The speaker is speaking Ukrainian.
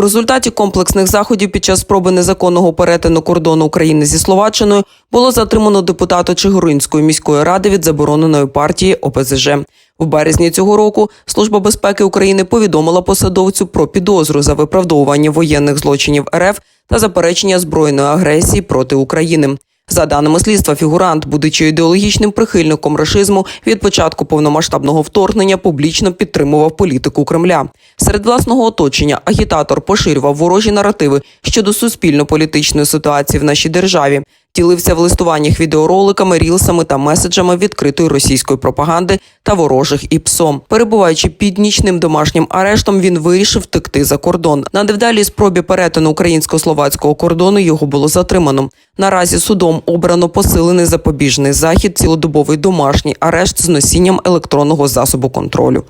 У результаті комплексних заходів під час спроби незаконного перетину кордону України зі Словаччиною було затримано депутата Чигиринської міської ради від забороненої партії ОПЗЖ. В березні цього року Служба безпеки України повідомила посадовцю про підозру за виправдовування воєнних злочинів РФ та заперечення збройної агресії проти України. За даними слідства, фігурант, будучи ідеологічним прихильником рашизму, від початку повномасштабного вторгнення публічно підтримував політику Кремля. Серед власного оточення агітатор поширював ворожі наративи щодо суспільно-політичної ситуації в нашій державі. Ділився в листуваннях відеороликами, рілсами та меседжами відкритої російської пропаганди та ворожих ІПСО. Перебуваючи під нічним домашнім арештом, він вирішив втекти за кордон. На невдалій спробі перетину українсько-словацького кордону його було затримано. Наразі судом обрано посилений запобіжний захід, цілодобовий домашній арешт з носінням електронного засобу контролю.